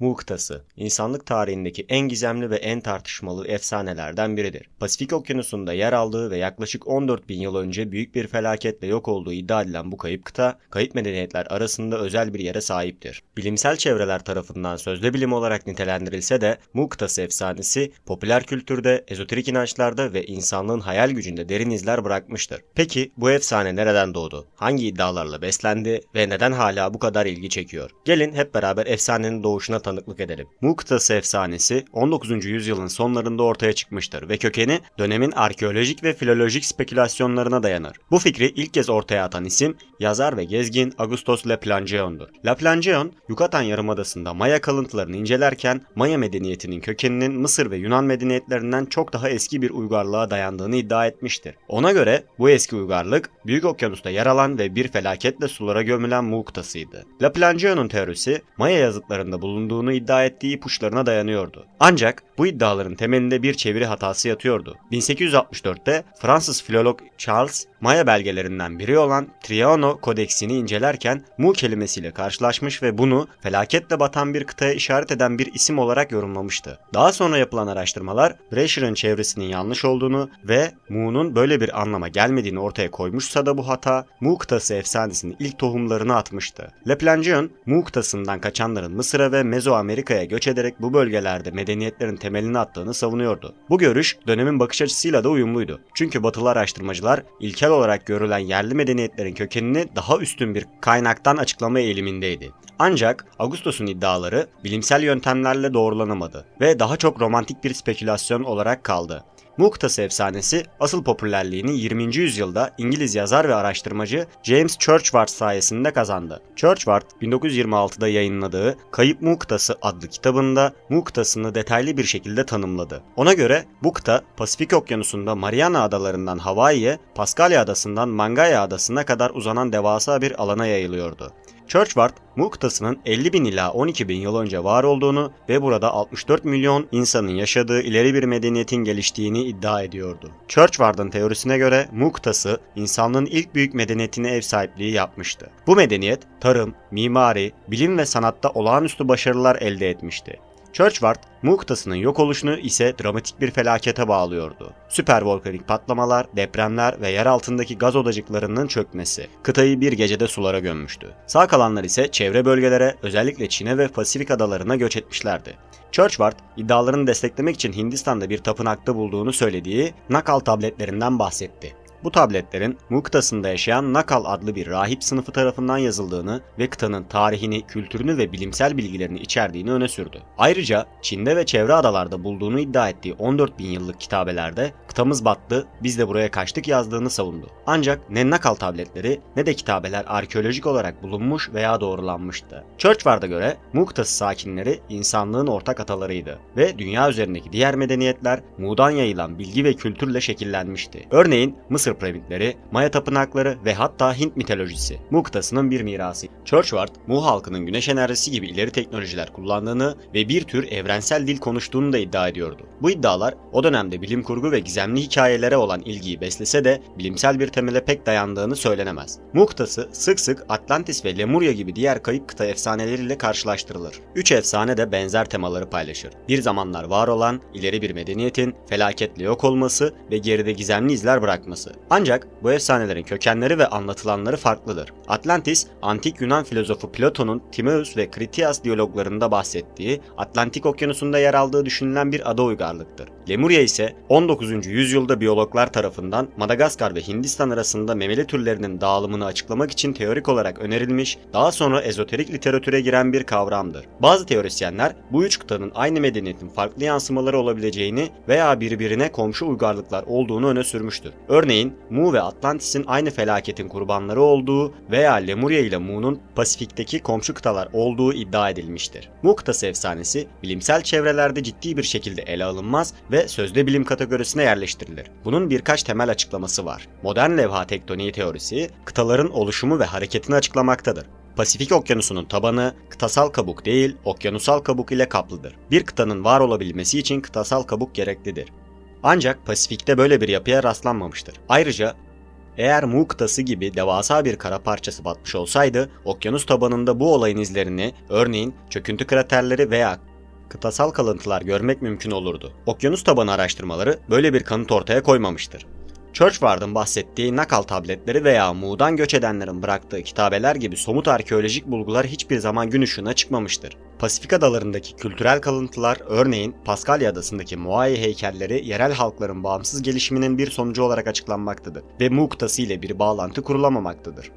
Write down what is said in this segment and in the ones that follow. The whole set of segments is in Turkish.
Mu kıtası, insanlık tarihindeki en gizemli ve en tartışmalı efsanelerden biridir. Pasifik Okyanusu'nda yer aldığı ve yaklaşık 14 bin yıl önce büyük bir felaketle yok olduğu iddia edilen bu kayıp kıta, kayıp medeniyetler arasında özel bir yere sahiptir. Bilimsel çevreler tarafından sözde bilim olarak nitelendirilse de Mu kıtası efsanesi, popüler kültürde, ezoterik inançlarda ve insanlığın hayal gücünde derin izler bırakmıştır. Peki bu efsane nereden doğdu? Hangi iddialarla beslendi ve neden hala bu kadar ilgi çekiyor? Gelin hep beraber efsanenin doğuşuna tanıklık edelim. Mu efsanesi 19. yüzyılın sonlarında ortaya çıkmıştır ve kökeni dönemin arkeolojik ve filolojik spekülasyonlarına dayanır. Bu fikri ilk kez ortaya atan isim yazar ve gezgin Augustus Laplangeon'dur. Laplangeon, Yucatan Yarımadası'nda Maya kalıntılarını incelerken Maya medeniyetinin kökeninin Mısır ve Yunan medeniyetlerinden çok daha eski bir uygarlığa dayandığını iddia etmiştir. Ona göre bu eski uygarlık Büyük Okyanus'ta yer alan ve bir felaketle sulara gömülen Mu kıtasıydı. Laplangeon'un teorisi Maya yazıtlarında bulunduğunu iddia ettiği ipuçlarına dayanıyordu. Ancak bu iddiaların temelinde bir çeviri hatası yatıyordu. 1864'te Fransız filolog Charles Maya belgelerinden biri olan Triano Kodeksini incelerken Mu kelimesiyle karşılaşmış ve bunu felaketle batan bir kıtaya işaret eden bir isim olarak yorumlamıştı. Daha sonra yapılan araştırmalar Brasher'ın çevresinin yanlış olduğunu ve Mu'nun böyle bir anlama gelmediğini ortaya koymuşsa da bu hata Mu kıtası efsanesinin ilk tohumlarını atmıştı. Laplangeon, Mu kıtasından kaçanların Mısır'a ve Mezoamerika'ya göç ederek bu bölgelerde medeniyetlerin temelini attığını savunuyordu. Bu görüş dönemin bakış açısıyla da uyumluydu. Çünkü batılı araştırmacılar ilkel olarak görülen yerli medeniyetlerin kökenini daha üstün bir kaynaktan açıklama eğilimindeydi. Ancak Augustus'un iddiaları bilimsel yöntemlerle doğrulanamadı ve daha çok romantik bir spekülasyon olarak kaldı. Mu kıtası efsanesi asıl popülerliğini 20. yüzyılda İngiliz yazar ve araştırmacı James Churchward sayesinde kazandı. Churchward 1926'da yayınladığı Kayıp Mu Kıtası adlı kitabında Mu kıtasını detaylı bir şekilde tanımladı. Ona göre bu kıta Pasifik Okyanusu'nda Mariana Adalarından Hawaii'ye, Paskalya Adası'ndan Mangaya Adası'na kadar uzanan devasa bir alana yayılıyordu. Churchward, Mu kıtasının 50 bin ila 12 bin yıl önce var olduğunu ve burada 64 milyon insanın yaşadığı ileri bir medeniyetin geliştiğini iddia ediyordu. Churchward'ın teorisine göre Mu kıtası insanlığın ilk büyük medeniyetine ev sahipliği yapmıştı. Bu medeniyet tarım, mimari, bilim ve sanatta olağanüstü başarılar elde etmişti. Churchward, Mu kıtasının yok oluşunu ise dramatik bir felakete bağlıyordu. Süper volkanik patlamalar, depremler ve yer altındaki gaz odacıklarının çökmesi kıtayı bir gecede sulara gömmüştü. Sağ kalanlar ise çevre bölgelere, özellikle Çin'e ve Pasifik adalarına göç etmişlerdi. Churchward, iddialarını desteklemek için Hindistan'da bir tapınakta bulduğunu söylediği Nakal tabletlerinden bahsetti. Bu tabletlerin Mu kıtasında yaşayan Nakal adlı bir rahip sınıfı tarafından yazıldığını ve kıtanın tarihini, kültürünü ve bilimsel bilgilerini içerdiğini öne sürdü. Ayrıca Çin'de ve çevre adalarda bulduğunu iddia ettiği 14 bin yıllık kitabelerde kıtamız battı, biz de buraya kaçtık yazdığını savundu. Ancak ne Nakal tabletleri ne de kitabeler arkeolojik olarak bulunmuş veya doğrulanmıştı. Churchward'a göre Mu kıtası sakinleri insanlığın ortak atalarıydı ve dünya üzerindeki diğer medeniyetler Mu'dan yayılan bilgi ve kültürle şekillenmişti. Örneğin Mısır piramitleri, Maya tapınakları ve hatta Hint mitolojisi Mu kıtasının bir mirası. Churchward, Mu halkının güneş enerjisi gibi ileri teknolojiler kullandığını ve bir tür evrensel dil konuştuğunu da iddia ediyordu. Bu iddialar o dönemde bilim kurgu ve gizemli hikayelere olan ilgiyi beslese de bilimsel bir temele pek dayandığını söylenemez. Mu kıtası sık sık Atlantis ve Lemuria gibi diğer kayıp kıta efsaneleriyle karşılaştırılır. Üç efsane de benzer temaları paylaşır. Bir zamanlar var olan ileri bir medeniyetin felaketle yok olması ve geride gizemli izler bırakması. Ancak bu efsanelerin kökenleri ve anlatılanları farklıdır. Atlantis, antik Yunan filozofu Platon'un Timaeus ve Critias diyaloglarında bahsettiği Atlantik Okyanusu'nda yer aldığı düşünülen bir ada uygarlıktır. Lemuria ise 19. yüzyılda biyologlar tarafından Madagaskar ve Hindistan arasında memeli türlerinin dağılımını açıklamak için teorik olarak önerilmiş, daha sonra ezoterik literatüre giren bir kavramdır. Bazı teorisyenler bu üç kıtanın aynı medeniyetin farklı yansımaları olabileceğini veya birbirine komşu uygarlıklar olduğunu öne sürmüştür. Örneğin Mu ve Atlantis'in aynı felaketin kurbanları olduğu veya Lemuria ile Mu'nun Pasifik'teki komşu kıtalar olduğu iddia edilmiştir. Mu kıtası efsanesi bilimsel çevrelerde ciddi bir şekilde ele alınmaz ve sözde bilim kategorisine yerleştirilir. Bunun birkaç temel açıklaması var. Modern levha tektoniği teorisi kıtaların oluşumu ve hareketini açıklamaktadır. Pasifik Okyanusu'nun tabanı kıtasal kabuk değil, okyanusal kabuk ile kaplıdır. Bir kıtanın var olabilmesi için kıtasal kabuk gereklidir. Ancak Pasifik'te böyle bir yapıya rastlanmamıştır. Ayrıca Eğer Mu kıtası gibi devasa bir kara parçası batmış olsaydı, okyanus tabanında bu olayın izlerini, örneğin çöküntü kraterleri veya kıtasal kalıntılar görmek mümkün olurdu. Okyanus tabanı araştırmaları böyle bir kanıt ortaya koymamıştır. Churchward'ın bahsettiği nakal tabletleri veya Mu'dan göç edenlerin bıraktığı kitabeler gibi somut arkeolojik bulgular hiçbir zaman gün ışığına çıkmamıştır. Pasifik adalarındaki kültürel kalıntılar, örneğin Paskalya adasındaki Moai heykelleri yerel halkların bağımsız gelişiminin bir sonucu olarak açıklanmaktadır ve Mu kıtası ile bir bağlantı kurulamamaktadır.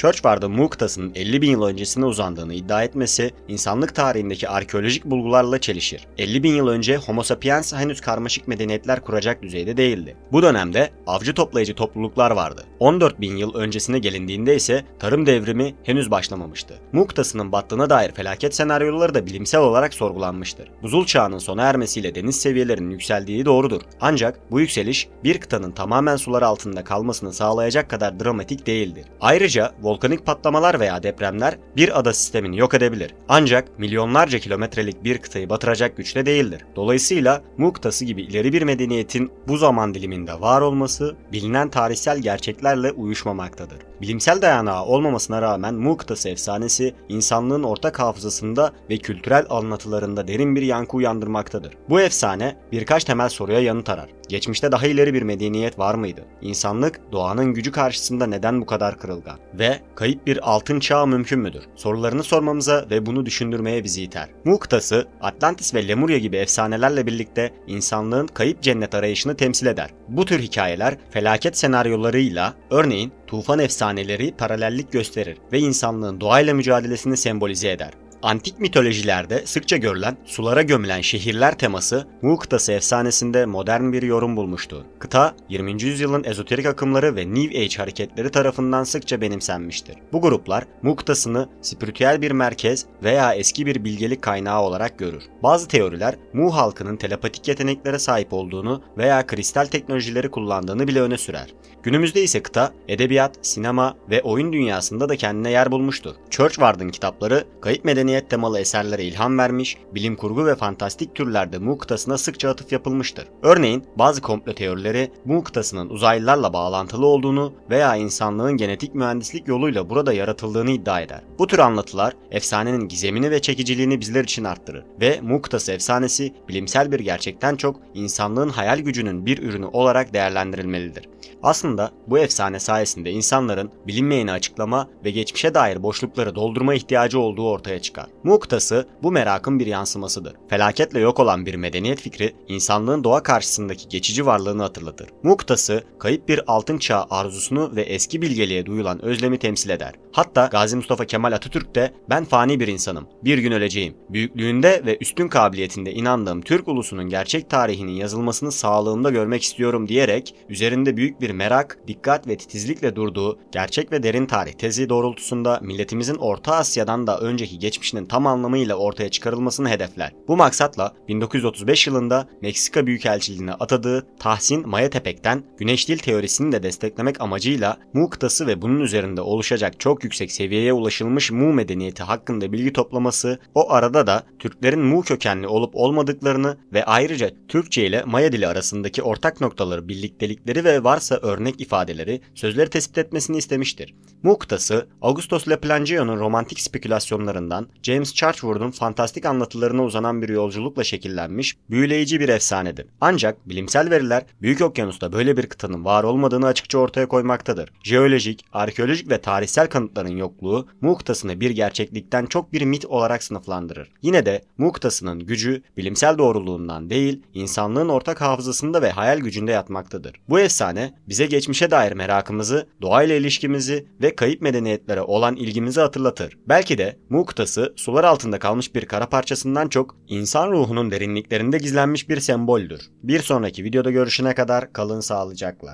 Churchward'ın Mu kıtasının 50 bin yıl öncesine uzandığını iddia etmesi, insanlık tarihindeki arkeolojik bulgularla çelişir. 50 bin yıl önce Homo sapiens henüz karmaşık medeniyetler kuracak düzeyde değildi. Bu dönemde avcı toplayıcı topluluklar vardı. 14 bin yıl öncesine gelindiğinde ise tarım devrimi henüz başlamamıştı. Mu kıtasının battığına dair felaket senaryoları da bilimsel olarak sorgulanmıştır. Buzul çağının sona ermesiyle deniz seviyelerinin yükseldiği doğrudur. Ancak bu yükseliş bir kıtanın tamamen sular altında kalmasını sağlayacak kadar dramatik değildir. Ayrıca volkanik patlamalar veya depremler bir ada sistemini yok edebilir. Ancak milyonlarca kilometrelik bir kıtayı batıracak güçte değildir. Dolayısıyla Mu gibi ileri bir medeniyetin bu zaman diliminde var olması bilinen tarihsel gerçeklerle uyuşmamaktadır. Bilimsel dayanağı olmamasına rağmen Mu efsanesi insanlığın ortak hafızasında ve kültürel anlatılarında derin bir yankı uyandırmaktadır. Bu efsane birkaç temel soruya yanıt arar. Geçmişte daha ileri bir medeniyet var mıydı? İnsanlık doğanın gücü karşısında neden bu kadar kırılgan? Ve kayıp bir altın çağ mümkün müdür? Sorularını sormamıza ve bunu düşündürmeye bizi iter. Mu kıtası, Atlantis ve Lemuria gibi efsanelerle birlikte insanlığın kayıp cennet arayışını temsil eder. Bu tür hikayeler felaket senaryolarıyla, örneğin tufan efsaneleri paralellik gösterir ve insanlığın doğayla mücadelesini sembolize eder. Antik mitolojilerde sıkça görülen sulara gömülen şehirler teması Mu kıtası efsanesinde modern bir yorum bulmuştu. Kıta 20. yüzyılın ezoterik akımları ve New Age hareketleri tarafından sıkça benimsenmiştir. Bu gruplar Mu kıtasını spiritüel bir merkez veya eski bir bilgelik kaynağı olarak görür. Bazı teoriler Mu halkının telepatik yeteneklere sahip olduğunu veya kristal teknolojileri kullandığını bile öne sürer. Günümüzde ise kıta edebiyat, sinema ve oyun dünyasında da kendine yer bulmuştur. Churchward'ın kitapları kayıp medeniyet temalı eserlere ilham vermiş, bilim kurgu ve fantastik türlerde Mu kıtasına sıkça atıf yapılmıştır. Örneğin bazı komplo teorileri Mu kıtasının uzaylılarla bağlantılı olduğunu veya insanlığın genetik mühendislik yoluyla burada yaratıldığını iddia eder. Bu tür anlatılar efsanenin gizemini ve çekiciliğini bizler için arttırır ve Mu kıtası efsanesi bilimsel bir gerçekten çok insanlığın hayal gücünün bir ürünü olarak değerlendirilmelidir. Aslında bu efsane sayesinde insanların bilinmeyeni açıklama ve geçmişe dair boşlukları doldurma ihtiyacı olduğu ortaya çıkar. Mu kıtası bu merakın bir yansımasıdır. Felaketle yok olan bir medeniyet fikri insanlığın doğa karşısındaki geçici varlığını hatırlatır. Mu kıtası kayıp bir altın çağ arzusunu ve eski bilgeliğe duyulan özlemi temsil eder. Hatta Gazi Mustafa Kemal Atatürk de ben fani bir insanım, bir gün öleceğim. Büyüklüğünde ve üstün kabiliyetinde inandığım Türk ulusunun gerçek tarihinin yazılmasını sağlığımda görmek istiyorum diyerek üzerinde büyük bir merak, dikkat ve titizlikle durduğu gerçek ve derin tarih tezi doğrultusunda milletimizin Orta Asya'dan da önceki geçmişinin tam anlamıyla ortaya çıkarılmasını hedefler. Bu maksatla 1935 yılında Meksika Büyükelçiliğine atadığı Tahsin Mayatepek'ten Güneş Dil teorisini de desteklemek amacıyla Mu kıtası ve bunun üzerinde oluşacak çok yüksek seviyeye ulaşılmış Mu medeniyeti hakkında bilgi toplaması, o arada da Türklerin Mu kökenli olup olmadıklarını ve ayrıca Türkçe ile Maya dili arasındaki ortak noktaları, birliktelikleri ve varsa örnek ifadeleri, sözleri tespit etmesini istemiştir. Mu kıtası, Augustus Leplangiano'nun romantik spekülasyonlarından James Churchward'un fantastik anlatılarına uzanan bir yolculukla şekillenmiş, büyüleyici bir efsanedir. Ancak bilimsel veriler Büyük Okyanus'ta böyle bir kıtanın var olmadığını açıkça ortaya koymaktadır. Jeolojik, arkeolojik ve tarihsel kanıtların yokluğu Mu kıtasını bir gerçeklikten çok bir mit olarak sınıflandırır. Yine de Mu kıtasının gücü bilimsel doğruluğundan değil, insanlığın ortak hafızasında ve hayal gücünde yatmaktadır. Bu efsane bize geçmişe dair merakımızı, doğayla ilişkimizi ve kayıp medeniyetlere olan ilgimizi hatırlatır. Belki de Mu kıtası sular altında kalmış bir kara parçasından çok insan ruhunun derinliklerinde gizlenmiş bir semboldür. Bir sonraki videoda görüşene kadar kalın sağlıcakla.